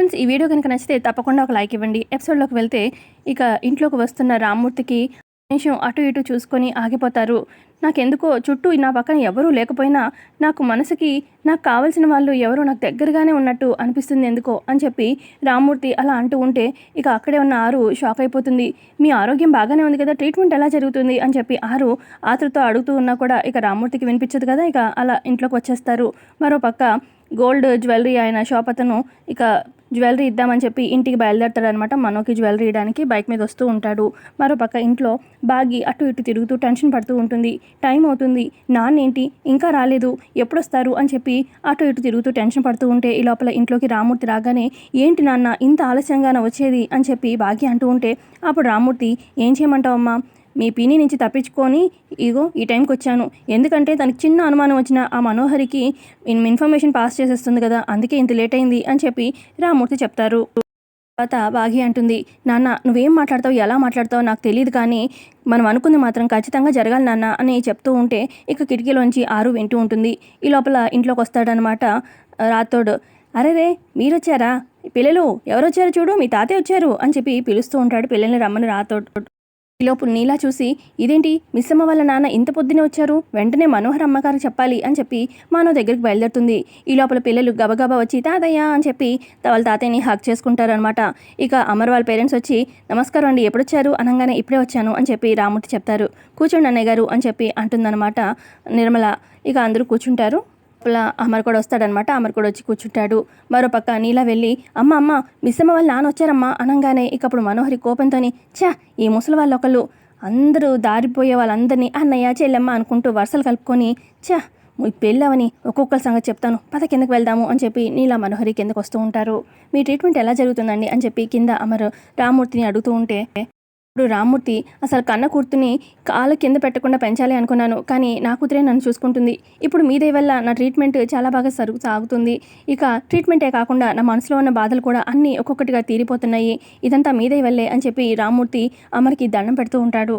Friends ఈ video కనుక నచ్చితే తప్పకుండా ఒక లైక్ ఇవ్వండి. ఎపిసోడ్లోకి వెళ్తే ఇక ఇంట్లోకి వస్తున్న రామ్మూర్తికి నిమిషం అటు ఇటు చూసుకొని ఆగిపోతారు. నాకెందుకో చుట్టూ నా పక్కన ఎవరూ లేకపోయినా నాకు మనసుకి నాకు కావలసిన వాళ్ళు ఎవరో నాకు దగ్గరగానే ఉన్నట్టు అనిపిస్తుంది ఎందుకో అని చెప్పి రామ్మూర్తి అలా అంటూ ఉంటే ఇక అక్కడే ఉన్న ఆరు షాక్ అయిపోతుంది. మీ ఆరోగ్యం బాగానే ఉంది కదా ట్రీట్మెంట్ ఎలా జరుగుతుంది అని చెప్పి ఆరు ఆతృతో అడుగుతూ ఉన్నా కూడా ఇక రామ్మూర్తికి వినిపించదు కదా ఇక అలా ఇంట్లోకి వచ్చేస్తారు. మరో పక్క గోల్డ్ జ్యువెలరీ ఆయన షాప్ అతను ఇక జ్యువెలరీ ఇద్దామని చెప్పి ఇంటికి బయలుదేరతాడనమాట మనోకి జ్యువెలరీ ఇవ్వడానికి బైక్ మీద వస్తూ ఉంటాడు. మరోపక్క ఇంట్లో బాగి అటు ఇటు తిరుగుతూ టెన్షన్ పడుతూ ఉంటుంది. టైం అవుతుంది. నాన్నేంటి? ఇంకా రాలేదు. ఎప్పుడొస్తారు? అని చెప్పి అటు ఇటు తిరుగుతూ టెన్షన్ పడుతూ ఉంటే ఈ లోపల ఇంట్లోకి రామూర్తి రాగానే ఏంటి నాన్న? ఇంత ఆలస్యంగానే వచ్చేది? అని చెప్పి బాగి అంటూ ఉంటే అప్పుడు రామూర్తి ఏం చేయమంటావమ్మా? మీ పిని నుంచి తప్పించుకొని ఇగో ఈ టైంకి వచ్చాను. ఎందుకంటే తనకి చిన్న అనుమానం వచ్చిన ఆ మనోహరికి ఇన్- ఇన్ఫర్మేషన్ పాస్ చేసేస్తుంది కదా అందుకే ఇంత లేట్ అయింది అని చెప్పి రామూర్తి చెప్తారు. తర్వాత బాగి అంటుంది నాన్న నువ్వేం మాట్లాడతావు ఎలా మాట్లాడతావు నాకు తెలియదు కానీ మనం అనుకుంది మాత్రం ఖచ్చితంగా జరగాలి నాన్న అని చెప్తూ ఉంటే ఇక కిటికీలోంచి ఆరు వింటూ ఉంటుంది. ఈ లోపల ఇంట్లోకి వస్తాడనమాట రాతోడు అరే రే మీరొచ్చారా? పిల్లలు ఎవరొచ్చారు చూడు మీ తాతే వచ్చారు అని చెప్పి పిలుస్తూ ఉంటాడు పిల్లల్ని రమ్మని రాతోడు ఈలోపు నీలా చూసి ఇదేంటి? మిస్సమ్మ వాళ్ళ నాన్న ఇంత పొద్దునే వచ్చారు? వెంటనే మనోహర్ అమ్మగారు చెప్పాలి అని చెప్పి మానవ్ దగ్గరికి బయలుదేరుతుంది. ఈ లోపల పిల్లలు గబగబా వచ్చి తాతయ్య అని చెప్పి వాళ్ళ తాతయ్యని హక్ చేసుకుంటారనమాట ఇక అమర్ వాళ్ళ పేరెంట్స్ వచ్చి నమస్కారం అండి ఎప్పుడు వచ్చారు అనగానే ఇప్పుడే వచ్చాను అని చెప్పి రామూర్తి చెప్తారు. కూర్చోండి అన్నయ్య గారు అని చెప్పి అంటుందన్నమాట నిర్మల. ఇక అందరూ కూర్చుంటారు. లోపల అమర్ కూడా వస్తాడనమాట. అమర్ కూడా వచ్చి కూర్చుంటాడు. మరోపక్క నీలా వెళ్ళి అమ్మ అమ్మ మిస్సమ్మ వాళ్ళు నాన్న వచ్చారమ్మా అనగానే ఇక అప్పుడు మనోహరి కోపంతోని ఛా ఈ ముసలి వాళ్ళు ఒకళ్ళు అందరూ దారిపోయే వాళ్ళందరినీ అన్నయ్య చెల్లెమ్మ అనుకుంటూ వరుసలు కలుపుకొని ఛా పెళ్ళవని ఒక్కొక్కరి సంగతి చెప్తాను. పద కిందకి వెళ్దాము అని చెప్పి నీలా మనోహరి కిందకు వస్తూ ఉంటారు. మీ ట్రీట్మెంట్ ఎలా జరుగుతుందండి? అని చెప్పి కింద అమరు రామూర్తిని అడుగుతూ ఉంటే ఇప్పుడు రామ్మూర్తి అసలు కన్న కూర్తుని కాళ్ళ కింద పెట్టకుండా పెంచాలి అనుకున్నాను. కానీ నా కూతురే నన్ను చూసుకుంటుంది. ఇప్పుడు మీదే వల్ల నా ట్రీట్మెంట్ చాలా బాగా సరుగు సాగుతుంది. ఇక ట్రీట్మెంటే కాకుండా నా మనసులో ఉన్న బాధలు కూడా అన్నీ ఒక్కొక్కటిగా తీరిపోతున్నాయి. ఇదంతా మీదే వల్లే అని చెప్పి రామ్మూర్తి అమర్కి దండం పెడుతూ ఉంటాడు.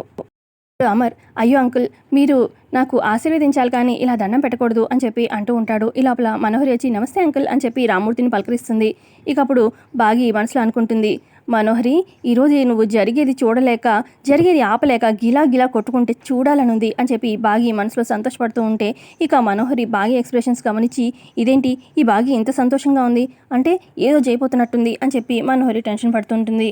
అమర్ అయ్యో అంకుల్ మీరు నాకు ఆశీర్వదించాలి కానీ ఇలా దండం పెట్టకూడదు అని చెప్పి అంటూ ఉంటాడు. ఈ లోపల మనోహరి వచ్చి నమస్తే అంకుల్ అని చెప్పి రామ్మూర్తిని పలకరిస్తుంది. ఇక అప్పుడు బాగి మనసులో అనుకుంటుంది మనోహరి ఈరోజు నువ్వు జరిగేది చూడలేక జరిగేది ఆపలేక గిలా గిలా కొట్టుకుంటే చూడాలనుంది అని చెప్పి బాగి మనసులో సంతోషపడుతూ ఉంటే ఇక మనోహరి బాగి ఎక్స్ప్రెషన్స్ గమనించి ఇదేంటి? ఈ బాగి ఇంత సంతోషంగా ఉంది? అంటే ఏదో చేయబోతున్నట్టుంది అని చెప్పి మనోహరి టెన్షన్ పడుతుంటుంది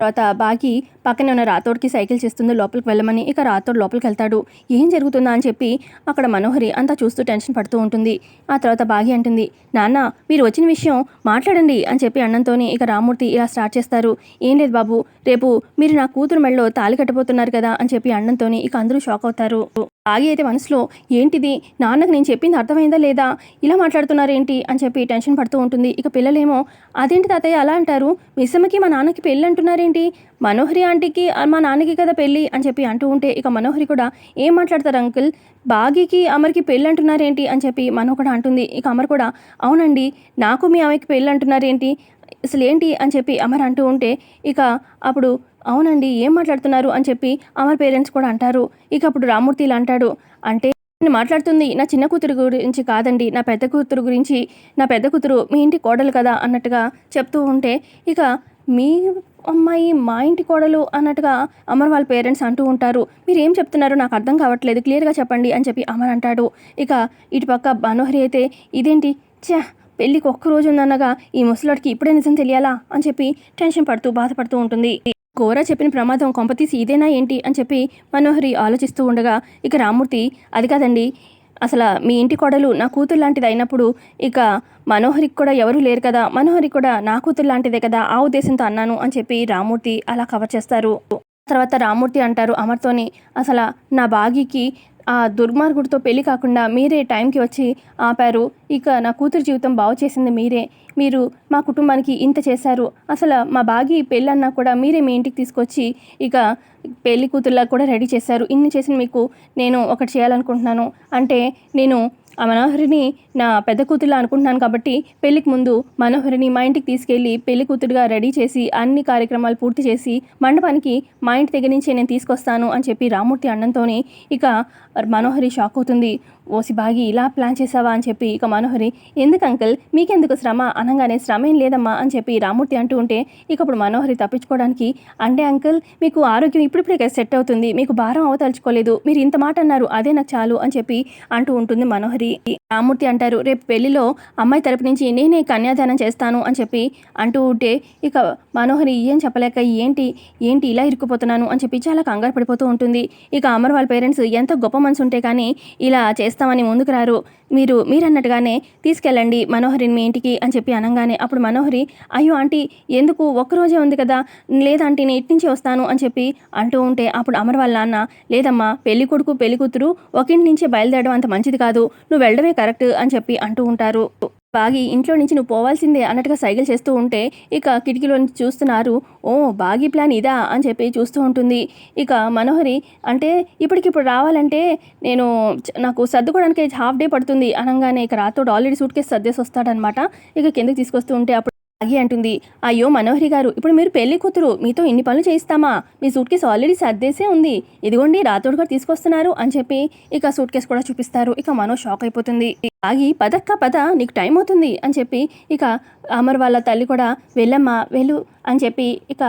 తర్వాత బాగి పక్కనే ఉన్న రాతోడికి సైకిల్ చేస్తుంది లోపలికి వెళ్ళమని ఇక రాతోడు లోపలికి వెళ్తాడు ఏం జరుగుతుందా అని చెప్పి అక్కడ మనోహరి అంతా చూస్తూ టెన్షన్ పడుతూ ఉంటుంది. ఆ తర్వాత బాగి అంటుంది నాన్న మీరు వచ్చిన విషయం మాట్లాడండి అని చెప్పి అన్నంతోనే ఇక రామూర్తి ఇలా స్టార్ట్ చేస్తారు. ఏం లేదు బాబు రేపు మీరు నా కూతురు మెడలో తాళి కట్టబోతున్నారు కదా అని చెప్పి అన్నంతోనే ఇక అందరూ షాక్ అవుతారు. బాగి అయితే మనసులో ఏంటిది? నాన్నకు నేను చెప్పింది అర్థమైందా లేదా? ఇలా మాట్లాడుతున్నారేంటి? అని చెప్పి టెన్షన్ పడుతూ ఉంటుంది. ఇక పిల్లలేమో అదేంటి తాతయ్య అలా అంటారు? మిస్సమ్మకి మా నాన్నకి పెళ్ళి అంటున్నారేంటి? మనోహరి ఆంటీకి మా నాన్నకి కదా పెళ్ళి? అని చెప్పి అంటూ ఉంటే ఇక మనోహరి కూడా ఏం మాట్లాడతారు అంకుల్? బాగీకి అమర్కి పెళ్ళి అంటున్నారేంటి? అని చెప్పి మనో కూడా అంటుంది. ఇక అమర్ కూడా అవునండి నాకు మీ ఆమెకి పెళ్ళి అంటున్నారేంటి? అసలు ఏంటి అని చెప్పి అమర్ అంటూ ఉంటే ఇక అప్పుడు అవునండి ఏం మాట్లాడుతున్నారు? అని చెప్పి అమర్ పేరెంట్స్ కూడా అంటారు. ఇక అప్పుడు రామూర్తి ఇలా అంటాడు. అంటే నేను మాట్లాడుతుంది నా చిన్న కూతురు గురించి కాదండి. నా పెద్ద కూతురు గురించి నా పెద్ద కూతురు మీ ఇంటి కోడలు కదా అన్నట్టుగా చెప్తూ ఉంటే ఇక మీ అమ్మాయి మా ఇంటి కోడలు అన్నట్టుగా అమర్ వాళ్ళ పేరెంట్స్ అంటూ ఉంటారు. మీరు ఏం చెప్తున్నారో? నాకు అర్థం కావట్లేదు. క్లియర్గా చెప్పండి అని చెప్పి అమర్ అంటాడు. ఇక ఇటుపక్క మనోహరి అయితే ఇదేంటి? ఛా పెళ్ళికి ఒక్క రోజు ఈ ముసలాడికి ఇప్పుడే నిజం తెలియాలా? అని చెప్పి టెన్షన్ పడుతూ బాధపడుతూ ఉంటుంది. గోరా చెప్పిన ప్రమాదం కొంపతీసి ఇదేనా ఏంటి అని చెప్పి మనోహరి ఆలోచిస్తూ ఉండగా ఇక రామూర్తి అది కాదండి. అసలు మీ ఇంటి కోడలు నా కూతురు లాంటిది అయినప్పుడు ఇక మనోహరికి కూడా ఎవరూ లేరు కదా. మనోహరి కూడా నా కూతురు లాంటిదే కదా ఆ ఉద్దేశంతో అన్నాను అని చెప్పి రామూర్తి అలా కవర్ చేస్తారు. తర్వాత రామూర్తి అంటారు అమర్తోని అసలు నా బాగీకి ఆ దుర్మార్గుడితో పెళ్ళి కాకుండా మీరే టైంకి వచ్చి ఆపారు. ఇక నా కూతురు జీవితం బాగు చేసింది మీరే. మీరు మా కుటుంబానికి ఇంత చేశారు. అసలు మా బాగి పెళ్ళన్నా కూడా మీరే మీ ఇంటికి తీసుకొచ్చి ఇక పెళ్ళి కూతుర్లా కూడా రెడీ చేశారు. ఇన్ని చేసిన మీకు నేను ఒకటి చేయాలనుకుంటున్నాను. అంటే నేను ఆ మనోహరిని నా పెద్ద కూతురులా అనుకుంటున్నాను కాబట్టి పెళ్ళికి ముందు మనోహరిని మా ఇంటికి తీసుకెళ్ళి పెళ్ళి కూతురుగా రెడీ చేసి అన్ని కార్యక్రమాలు పూర్తి చేసి మండపానికి మా ఇంటి దగ్గర నుంచే నేను తీసుకొస్తాను అని చెప్పి రామూర్తి అన్నంతోనే ఇక మనోహరి షాక్ అవుతుంది. ఓసి బాగి ఇలా ప్లాన్ చేసావా అని చెప్పి ఇక మనోహరి ఎందుకు అంకుల్? మీకెందుకు శ్రమ? అనగానే శ్రమ ఏం లేదమ్మా అని చెప్పి రామూర్తి అంటూ ఉంటే ఇక ఇప్పుడు మనోహరి తప్పించుకోవడానికి అంటే అంకుల్ మీకు ఆరోగ్యం ఇప్పుడిప్పుడే సెట్ అవుతుంది. మీకు భారం అవతలుచుకోలేదు. మీరు ఇంత మాట అన్నారు అదే నాకు చాలు అని చెప్పి అంటూ ఉంటుంది మనోహరి. Nabi రామూర్తి అంటారు రేపు పెళ్ళిలో అమ్మాయి తరపు నుంచి నేనే కన్యాదానం చేస్తాను అని చెప్పి అంటూ ఉంటే ఇక మనోహరి ఏం చెప్పలేక ఏంటి ఏంటి ఇలా ఇరుక్కుపోతున్నాను అని చెప్పి చాలా కంగారు పడిపోతూ ఉంటుంది. ఇక అమర్ వాళ్ళ పేరెంట్స్ ఎంత గొప్ప మనసు ఉంటే కానీ ఇలా చేస్తామని ముందుకు రారు. మీరు మీరన్నట్టుగానే తీసుకెళ్ళండి మనోహరిని మీ ఇంటికి అని చెప్పి అనగానే అప్పుడు మనోహరి అయ్యో ఆంటీ ఎందుకు? ఒక్కరోజే ఉంది కదా. లేదంటే నేను ఇంటి నుంచి వస్తాను అని చెప్పి అంటూ ఉంటే అప్పుడు అమర్ వాళ్ళ నాన్న లేదమ్మా పెళ్ళి కొడుకు పెళ్ళి కూతురు ఒకింటి నుంచే బయలుదేరడం అంత మంచిది కాదు. నువ్వు వెళ్ళడమే కరెక్ట్ అని చెప్పి అంటూ ఉంటారు. బాగి ఇంట్లో నుంచి నువ్వు పోవాల్సిందే అన్నట్టుగా సైకిల్ చేస్తూ ఉంటే ఇక కిటికీలో నుంచి చూస్తున్నారు ఓ బాగి ప్లాన్ ఇదా? అని చెప్పి చూస్తూ ఉంటుంది. ఇక మనోహరి అంటే ఇప్పటికిప్పుడు రావాలంటే నేను నాకు సర్దుకోవడానికి హాఫ్ డే పడుతుంది అనగానే ఇక రాతోడు ఆల్రెడీ సూట్ కేసు సర్దేసి వస్తాడనమాట ఇక కిందకి తీసుకొస్తూ ఉంటే అప్పుడు బాగి అంటుంది. అయ్యో మనోహరి గారు ఇప్పుడు మీరు పెళ్ళి కూతురు మీతో ఇన్ని పనులు చేయిస్తామా? మీ సూట్ కేసు ఆల్రెడీ సర్దేసే ఉంది. ఇదిగోండి రాతోడు గారు తీసుకొస్తున్నారు అని చెప్పి ఇక సూట్ కేసు కూడా చూపిస్తారు. ఇక మనో షాక్ అయిపోతుంది. ఆగి పదక్క పద నీకు టైం అవుతుంది అని చెప్పి ఇక అమర్ వాళ్ళ తల్లి కూడా వెళ్ళమ్మా వెళ్ళు అని చెప్పి ఇక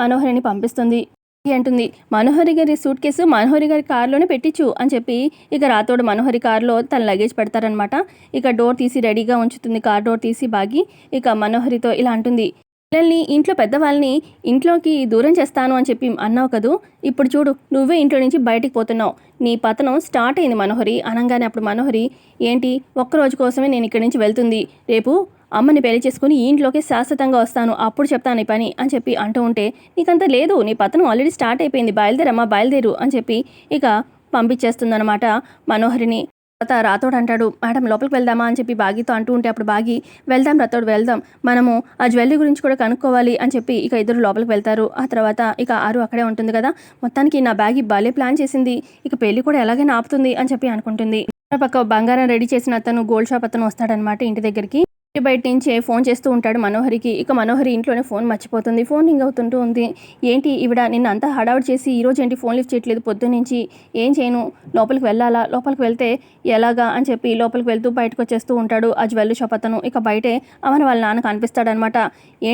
మనోహరిని పంపిస్తుంది. అంటుంది మనోహరి గారి సూట్ కేసు మనోహరి గారి కారులోనే పెట్టించు అని చెప్పి ఇక రాతోడు మనోహరి కారులో తన లగేజ్ పెడతారనమాట ఇక డోర్ తీసి రెడీగా ఉంచుతుంది కార్ డోర్ తీసి బాగి ఇక మనోహరితో ఇలా అంటుంది పిల్లల్ని ఇంట్లో పెద్దవాళ్ళని ఇంట్లోకి దూరం చేస్తాను అని చెప్పి అన్నావు కదూ? ఇప్పుడు చూడు నువ్వే ఇంట్లో నుంచి బయటికి పోతున్నావు. నీ పతనం స్టార్ట్ అయింది మనోహరి. అనగానే అప్పుడు మనోహరి ఏంటి? ఒక్క రోజు కోసమే నేను ఇక్కడి నుంచి వెళ్తుంది. రేపు అమ్మని పెళ్ళి చేసుకుని ఈ ఇంట్లోకి శాశ్వతంగా వస్తాను అప్పుడు చెప్తాను ఈ పని అని చెప్పి అంటూ ఉంటే నీకంత లేదు నీ పతనం ఆల్రెడీ స్టార్ట్ అయిపోయింది బయలుదేరమ్మా బయలుదేరు అని చెప్పి ఇక పంపించేస్తుందన్నమాట మనోహరిని. తర్వాత రాతోడు అంటాడు మేడం లోపలికి వెళ్దామా? అని చెప్పి బాగితో అంటూ ఉంటే అప్పుడు బాగి వెళ్దాం రాతోడు వెళ్దాం. మనము ఆ జ్యువెలరీ గురించి కూడా కనుక్కోవాలి అని చెప్పి ఇక ఇద్దరు లోపలికి వెళ్తారు. ఆ తర్వాత ఇక ఆరు అక్కడే ఉంటుంది కదా మొత్తానికి నా బ్యాగ్ భలే ప్లాన్ చేసింది. ఇక పెళ్ళి కూడా ఎలాగైనా ఆపుతుంది అని చెప్పి అనుకుంటుంది. పక్క బంగారం రెడీ చేసిన అతను గోల్డ్ షాప్ అతను వస్తాడనమాట ఇంటి దగ్గరికి. బయట నుంచే ఫోన్ చేస్తూ ఉంటాడు మనోహరికి. ఇక మనోహరి ఇంట్లోనే ఫోన్ మర్చిపోతుంది. ఫోన్ రింగ్ అవుతుంటూ ఉంది. ఏంటి ఈవిడ నిన్న అంతా హడావుడి చేసి ఈ రోజు ఏంటి ఫోన్ లిఫ్ట్ చేయట్లేదు? పొద్దు నుంచి ఏం చేయను? లోపలికి వెళ్ళాలా? లోపలికి వెళ్తే ఎలాగా? అని చెప్పి లోపలికి వెళ్తూ బయటకు వచ్చేస్తూ ఉంటాడు ఆ జ్యువెల్ షాప్ అతను ఇక బయటే అవన వాళ్ళ నాన్న కనిపిస్తాడనమాట. ఏ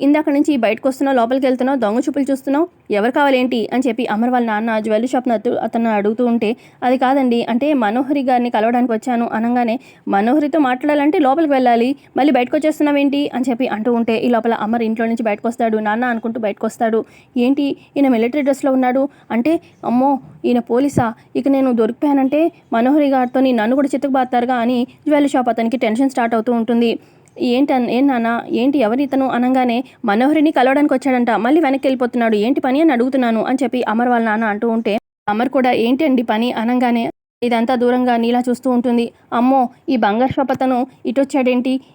ఇందాక నుంచి బయటకు వస్తున్నావు లోపలికి వెళ్తున్నావు దొంగ చూపులు చూస్తున్నావు ఎవరు కావాలేంటి అని చెప్పి అమర్ వాళ్ళ నాన్న జ్యువెలరీ షాప్ అతను అడుగుతూ ఉంటే అది కాదండి అంటే మనోహరి గారిని కలవడానికి వచ్చాను అనగానే మనోహరితో మాట్లాడాలంటే లోపలికి వెళ్ళాలి మళ్ళీ బయటకు వచ్చేస్తున్నావేంటి అని చెప్పి అంటూ ఉంటే ఈ లోపల అమర్ ఇంట్లో నుంచి బయటకు వస్తాడు నాన్న అనుకుంటూ బయటకు వస్తాడు ఏంటి ఈయన మిలిటరీ డ్రెస్లో ఉన్నాడు అంటే అమ్మో ఈయన పోలీసా ఇక నేను దొరికిపోయానంటే మనోహరి గారితో నన్ను కూడా చిత్తకుబాతారుగా అని జ్యువెలరీ షాప్ అతనికి టెన్షన్ స్టార్ట్ అవుతూ ఉంటుంది. ఏంటి ఏం నాన్న? ఏంటి ఎవరి ఇతను? అనగానే మనోహరిని కలవడానికి వచ్చాడంట. మళ్ళీ వెనక్కి వెళ్ళిపోతున్నాడు. ఏంటి పని అని అడుగుతున్నాను అని చెప్పి అమర్ వాళ్ళ నాన్న అంటూ ఉంటే అమర్ కూడా ఏంటి అండి పని? అనగానే ఇదంతా దూరంగా నీలా చూస్తూ ఉంటుంది. అమ్మో ఈ బంగారు షాప్ అతను ఇటు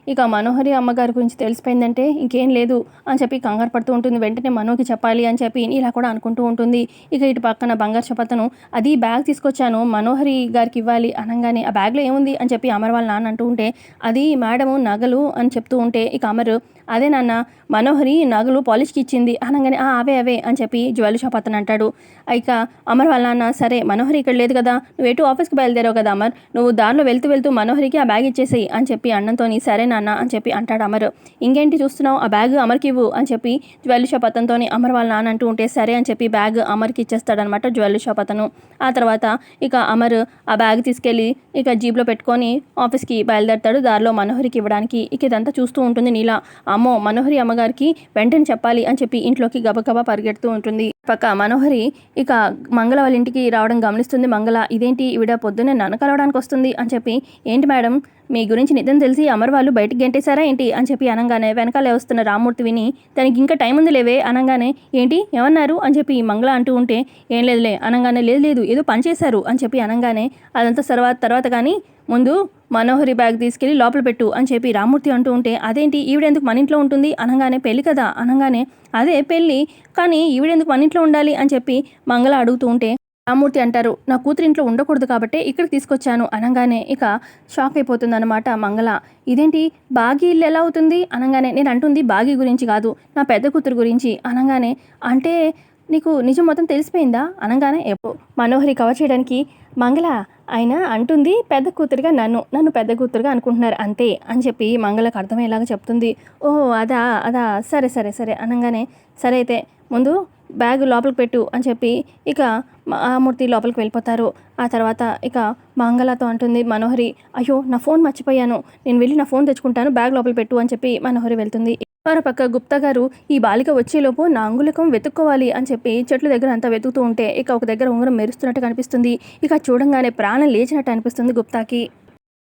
ఇక మనోహరి అమ్మగారి గురించి తెలిసిపోయిందంటే ఇంకేం లేదు అని చెప్పి కంగారు పడుతూ ఉంటుంది. వెంటనే మనోకి చెప్పాలి అని చెప్పి నీలా కూడా అనుకుంటూ ఉంటుంది. ఇక ఇటు పక్కన బంగారు షాప్ అది బ్యాగ్ తీసుకొచ్చాను మనోహరి గారికి ఇవ్వాలి అనగానే ఆ బ్యాగ్లో ఏముంది? అని చెప్పి అమర్ వాళ్ళ నాన్న అంటూ ఉంటే అది మేడము నగలు అని చెప్తూ ఉంటే ఇక అమరు అదే నాన్న మనోహరి నగలు పాలిష్కి ఇచ్చింది. అనగానే "ఆ, అవే అవే అని చెప్పి జ్యువెల్ షాప్ అతను అంటాడు. ఇక అమర్ వాళ్ళ నాన్న సరే మనోహరి ఇక్కడ లేదు కదా నువ్వు ఎటు ఆఫీస్కి బయలుదేరావు కదా అమర్. నువ్వు దారిలో వెళ్తూ వెళ్తూ మనోహరికి ఆ బ్యాగ్ ఇచ్చేసేయి అని చెప్పి అన్నంతోని సరే నాన్న అని చెప్పి అంటాడు అమర్. ఇంకేంటి చూస్తున్నావు? ఆ బ్యాగ్ అమర్కి ఇవ్వు అని చెప్పి జ్యువెలరీ షాప్ అతనితో అమర్ వాళ్ళ నాన్న అంటూ ఉంటే సరే అని చెప్పి బ్యాగ్ అమర్కి ఇచ్చేస్తాడనమాట జ్యువెలరీ షాప్ అతను. ఆ తర్వాత ఇక అమర్ ఆ బ్యాగ్ తీసుకెళ్ళి ఇక జీప్లో పెట్టుకొని ఆఫీస్కి బయలుదేరతాడు దారిలో మనోహరికి ఇవ్వడానికి. ఇక ఇదంతా చూస్తూ ఉంటుంది నీలా. అమ్మో మనోహరి అమ్మగారికి వెంటనే చెప్పాలి అని చెప్పి ఇంట్లోకి గబగబా పరిగెడుతూ ఉంటుంది. పక్క మనోహరి ఇక మంగళ వాళ్ళ ఇంటికి రావడం గమనిస్తుంది. మంగళ ఇదేంటి? ఈవిడ పొద్దున్నే నన్ను కలవడానికి వస్తుంది అని చెప్పి ఏంటి మేడం? మీ గురించి నిజం తెలిసి అమర్ వాళ్ళు బయటికి గెంటేశారా ఏంటి? అని చెప్పి అనగానే వెనకాలే వస్తున్న రామ్మూర్తి విని తనకి ఇంకా టైం ఉంది లేవే అనగానే ఏంటి? ఏమన్నారు? అని చెప్పి మంగళ అంటూ ఉంటే ఏం లేదులే అనగానే లేదు లేదు ఏదో పని చేశారు అని చెప్పి అనగానే అదంతా తర్వాత తర్వాత కానీ ముందు మనోహరి బ్యాగ్ తీసుకెళ్ళి లోపల పెట్టు అని చెప్పి రామూర్తి అంటూ ఉంటే అదేంటి? ఈవిడెందుకు మన ఇంట్లో ఉంటుంది? అనగానే పెళ్ళి కదా? అనగానే అదే పెళ్ళి. కానీ ఈవిడెందుకు మన ఇంట్లో ఉండాలి? అని చెప్పి మంగళ అడుగుతూ ఉంటే రామూర్తి అంటారు నా కూతురు ఇంట్లో ఉండకూడదు కాబట్టి ఇక్కడికి తీసుకొచ్చాను అనగానే. ఇక షాక్ అయిపోతుంది అనమాట మంగళ. ఇదేంటి? బాగి ఇల్లు ఎలా అవుతుంది? అనగానే నేను అంటుంది బాగి గురించి కాదు నా పెద్ద కూతురు గురించి. అనగానే అంటే నీకు నిజం మొత్తం తెలిసిపోయిందా? అనగానే ఎప్పు మనోహరి కవర్ చేయడానికి మంగళ ఆయన అంటుంది పెద్ద కూతురుగా నన్ను నన్ను పెద్ద కూతురుగా అనుకుంటున్నారు అంతే అని చెప్పి మంగళకు అర్థమయ్యేలాగా చెప్తుంది. ఓ అదా అదా సరే సరే సరే అనగానే సరే అయితే ముందు బ్యాగ్ లోపలికి పెట్టు అని చెప్పి ఇక మహామూర్తి లోపలికి వెళ్ళిపోతారు. ఆ తర్వాత ఇక మంగళతో అంటుంది మనోహరి అయ్యో నా ఫోన్ మర్చిపోయాను. నేను వెళ్ళి నా ఫోన్ తెచ్చుకుంటాను బ్యాగ్ లోపల పెట్టు అని చెప్పి మనోహరి వెళ్తుంది. మరోపక్క గుప్తా గారు ఈ బాలిక వచ్చేలోపు నా అంగుళకం వెతుక్కోవాలి అని చెప్పి చెట్ల దగ్గర అంతా వెతుకుతూ ఉంటే ఇక ఒక దగ్గర ఉంగరం మెరుస్తున్నట్టు కనిపిస్తుంది. ఇక చూడంగానే ప్రాణం లేచినట్టు అనిపిస్తుంది గుప్తాకి.